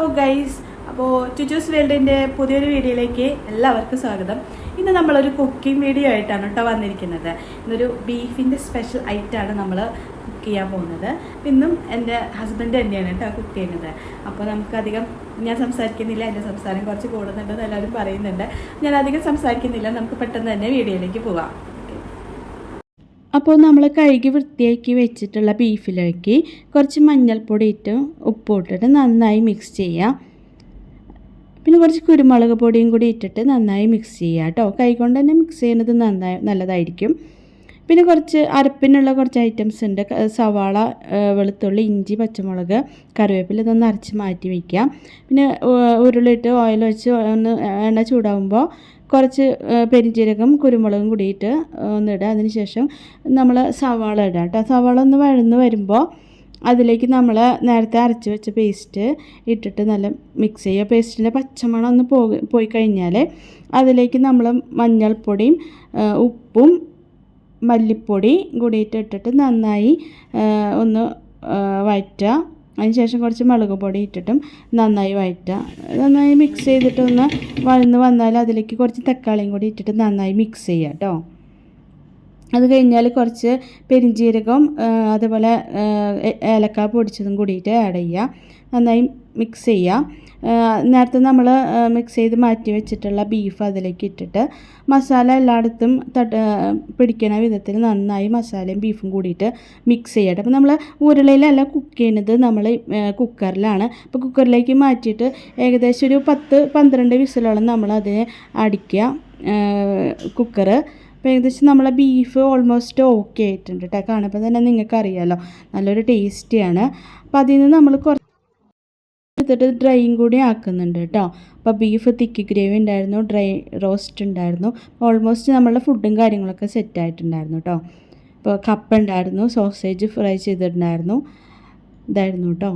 Hello guys അപ്പോൾ ചുച്ചൂസ് വേൾഡിന്റെ പുതിയൊരു വീഡിയോയിലേക്ക് എല്ലാവർക്കും സ്വാഗതം. ഇന്ന് നമ്മളൊരു കുക്കിംഗ് വീഡിയോ ആയിട്ടാണ് കേട്ടോ വന്നിരിക്കുന്നത്. ഇന്നൊരു ബീഫിന്റെ സ്പെഷ്യൽ ഐറ്റമാണ് നമ്മൾ കുക്ക് ചെയ്യാൻ പോകുന്നത്. ഇന്നും എന്റെ ഹസ്ബൻഡ് തന്നെയാണ് കേട്ടോ കുക്ക് ചെയ്യുന്നത്. അപ്പോൾ നമുക്കധികം ഞാൻ സംസാരിക്കുന്നില്ല എന്റെ സംസാരം കുറച്ച് കൂടുന്നുണ്ടെന്ന് എല്ലാവരും പറയുന്നുണ്ട്. ഞാൻ അധികം സംസാരിക്കുന്നില്ല നമുക്ക് പെട്ടെന്ന് തന്നെ വീഡിയോയിലേക്ക് പോവാം. അപ്പോൾ നമ്മൾ കഴുകി വൃത്തിയാക്കി വെച്ചിട്ടുള്ള ബീഫിലേക്ക് കുറച്ച് മഞ്ഞൾപ്പൊടി ഇട്ട് ഉപ്പ് ഇട്ടിട്ട് നന്നായി മിക്സ് ചെയ്യാം പിന്നെ കുറച്ച് കുരുമുളക് പൊടിയും കൂടി ഇട്ടിട്ട് നന്നായി മിക്സ് ചെയ്യുക കേട്ടോ. കൈകൊണ്ട് തന്നെ മിക്സ് ചെയ്യുന്നത് നന്നായി നല്ലതായിരിക്കും. പിന്നെ കുറച്ച് അരപ്പിനുള്ള കുറച്ച് ഐറ്റംസ് ഉണ്ട്. സവാള വെളുത്തുള്ളി ഇഞ്ചി പച്ചമുളക് കറിവേപ്പില ഇതൊന്ന് അരച്ച് മാറ്റി വയ്ക്കാം പിന്നെ ഉരുളിയിട്ട് ഓയിൽ വെച്ച് ഒന്ന് എണ്ണ ചൂടാകുമ്പോൾ കുറച്ച് പെരിഞ്ചീരകം കുരുമുളകും കൂടിയിട്ട് ഒന്ന് അതിന് അതിനുശേഷം നമ്മൾ സവാള ഇടുക കേട്ടോ സവാള ഒന്ന് വഴന്ന് വരുമ്പോൾ അതിലേക്ക് നമ്മൾ നേരത്തെ അരച്ച് വെച്ച പേസ്റ്റ് ഇട്ടിട്ട് നല്ല മിക്സ് ചെയ്യുക. പേസ്റ്റിന്റെ പച്ചമണം ഒന്ന് പോയി കഴിഞ്ഞാൽ അതിലേക്ക് നമ്മൾ മഞ്ഞൾപ്പൊടിയും ഉപ്പും മല്ലിപ്പൊടി കൂടിയിട്ട് ഇട്ടിട്ട് നന്നായി ഒന്ന് വഴറ്റുക അതിന് ശേഷം കുറച്ച് മുളക് പൊടി ഇട്ടിട്ടും നന്നായി വഴറ്റുക നന്നായി മിക്സ് ചെയ്തിട്ടൊന്ന് വഴന്ന് വന്നാൽ അതിലേക്ക് കുറച്ച് തക്കാളിയും കൂടി ഇട്ടിട്ട് നന്നായി മിക്സ് ചെയ്യുക കേട്ടോ അത് കഴിഞ്ഞാൽ കുറച്ച് പെരിഞ്ജീരകം അതുപോലെ ഏലക്ക പൊടിച്ചതും കൂടിയിട്ട് ആഡ് ചെയ്യുക നന്നായി മിക്സ് ചെയ്യുക നേരത്തെ നമ്മൾ മിക്സ് ചെയ്ത് മാറ്റി വെച്ചിട്ടുള്ള ബീഫ് അതിലേക്ക് ഇട്ടിട്ട് മസാല എല്ലായിടത്തും തട്ട് പിടിക്കണ വിധത്തിൽ നന്നായി മസാലയും ബീഫും കൂടിയിട്ട് മിക്സ് ചെയ്യട്ടെ അപ്പോൾ നമ്മൾ ഉരുളയിലല്ല കുക്ക് ചെയ്യുന്നത് നമ്മൾ കുക്കറിലാണ് അപ്പോൾ കുക്കറിലേക്ക് മാറ്റിയിട്ട് ഏകദേശം ഒരു പത്ത് പന്ത്രണ്ട് വിസിലോളം നമ്മൾ അതിനെ അടിക്കുക കുക്കറ് അപ്പോൾ ഏകദേശം നമ്മളെ ബീഫ് ഓൾമോസ്റ്റ് ഓക്കെ ആയിട്ടുണ്ട് കേട്ടോ കാണുമ്പോൾ തന്നെ നിങ്ങൾക്കറിയാമല്ലോ നല്ലൊരു ടേസ്റ്റിയാണ് അപ്പോൾ അതിൽ നിന്ന് നമ്മൾ കുറച്ച് എടുത്തിട്ട് ഡ്രൈയും കൂടി ആക്കുന്നുണ്ട് കേട്ടോ അപ്പോൾ ബീഫ് തിക്ക് ഗ്രേവി ഉണ്ടായിരുന്നു ഡ്രൈ റോസ്റ്റ് ഉണ്ടായിരുന്നു. ഓൾമോസ്റ്റ് നമ്മളുടെ ഫുഡും കാര്യങ്ങളൊക്കെ സെറ്റ് ആയിട്ടുണ്ടായിരുന്നു കേട്ടോ ഇപ്പോൾ കപ്പ ഉണ്ടായിരുന്നു സോസേജ് ഫ്രൈ ചെയ്തിട്ടുണ്ടായിരുന്നു. ഇതായിരുന്നു കേട്ടോ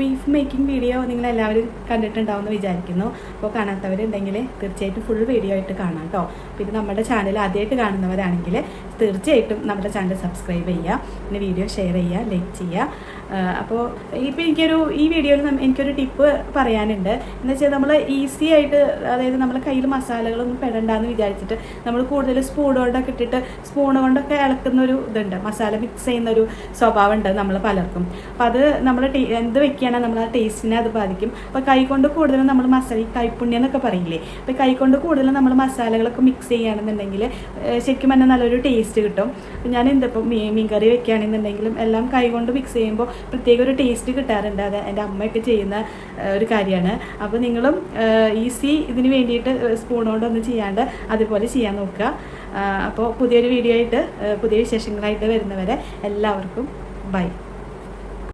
ബീഫ് മേക്കിംഗ് വീഡിയോ നിങ്ങൾ എല്ലാവരും കണ്ടിട്ടുണ്ടാവുമെന്ന് വിചാരിക്കുന്നു. അപ്പോൾ കാണാത്തവരുണ്ടെങ്കിൽ തീർച്ചയായിട്ടും ഫുൾ വീഡിയോ ആയിട്ട് കാണാം കേട്ടോ. പിന്നെ നമ്മുടെ ചാനൽ ആദ്യമായിട്ട് കാണുന്നവരാണെങ്കിൽ തീർച്ചയായിട്ടും നമ്മുടെ ചാനൽ സബ്സ്ക്രൈബ് ചെയ്യുക പിന്നെ വീഡിയോ ഷെയർ ചെയ്യുക ലൈക്ക് ചെയ്യുക. അപ്പോൾ ഇപ്പോൾ എനിക്കൊരു ഈ വീഡിയോയിൽ എനിക്കൊരു ടിപ്പ് പറയാനുണ്ട്. എന്ന് വെച്ചാൽ നമ്മൾ ഈസി ആയിട്ട് അതായത് നമ്മുടെ കയ്യിൽ മസാലകളൊന്നും പെടണ്ടെന്ന് വിചാരിച്ചിട്ട് നമ്മൾ കൂടുതൽ സ്പൂൺ കൊണ്ടൊക്കെ ഇട്ടിട്ട് സ്പൂൺ കൊണ്ടൊക്കെ ഇളക്കുന്ന ഒരു ഇതുണ്ട്. മസാല മിക്സ് ചെയ്യുന്ന ഒരു സ്വഭാവം ഉണ്ട് നമ്മൾ പലർക്കും. അപ്പം അത് നമ്മൾ എന്ത് വെക്കുകയാണെങ്കിൽ നമ്മൾ ആ ടേസ്റ്റിനെ അത് ബാധിക്കും. അപ്പോൾ കൈകൊണ്ട് കൂടുതലും നമ്മൾ മസാല ഈ കൈപ്പുണ്യം എന്നൊക്കെ പറയില്ലേ? അപ്പോൾ കൈകൊണ്ട് കൂടുതലും നമ്മൾ മസാലകളൊക്കെ മിക്സ് ചെയ്യുകയാണെന്നുണ്ടെങ്കിൽ ശരിക്കും തന്നെ നല്ലൊരു ടേസ്റ്റ് കിട്ടും. അപ്പോൾ ഞാൻ എന്തിപ്പോൾ മീൻ കറി വെക്കുകയാണെന്നുണ്ടെങ്കിലും എല്ലാം കൈകൊണ്ട് മിക്സ് ചെയ്യുമ്പോൾ പ്രത്യേക ഒരു ടേസ്റ്റ് കിട്ടാറുണ്ട്. അത് എന്റെ അമ്മയൊക്കെ ചെയ്യുന്ന ഒരു കാര്യമാണ്. അപ്പോൾ നിങ്ങളും ഈസി ഇതിന് വേണ്ടിയിട്ട് സ്പൂൺ കൊണ്ടൊന്നും ചെയ്യാണ്ട് അതുപോലെ ചെയ്യാൻ നോക്കുക. അപ്പോൾ പുതിയൊരു വീഡിയോ ആയിട്ട് പുതിയ വിശേഷങ്ങളായിട്ട് വരുന്നവരെ എല്ലാവർക്കും ബൈ.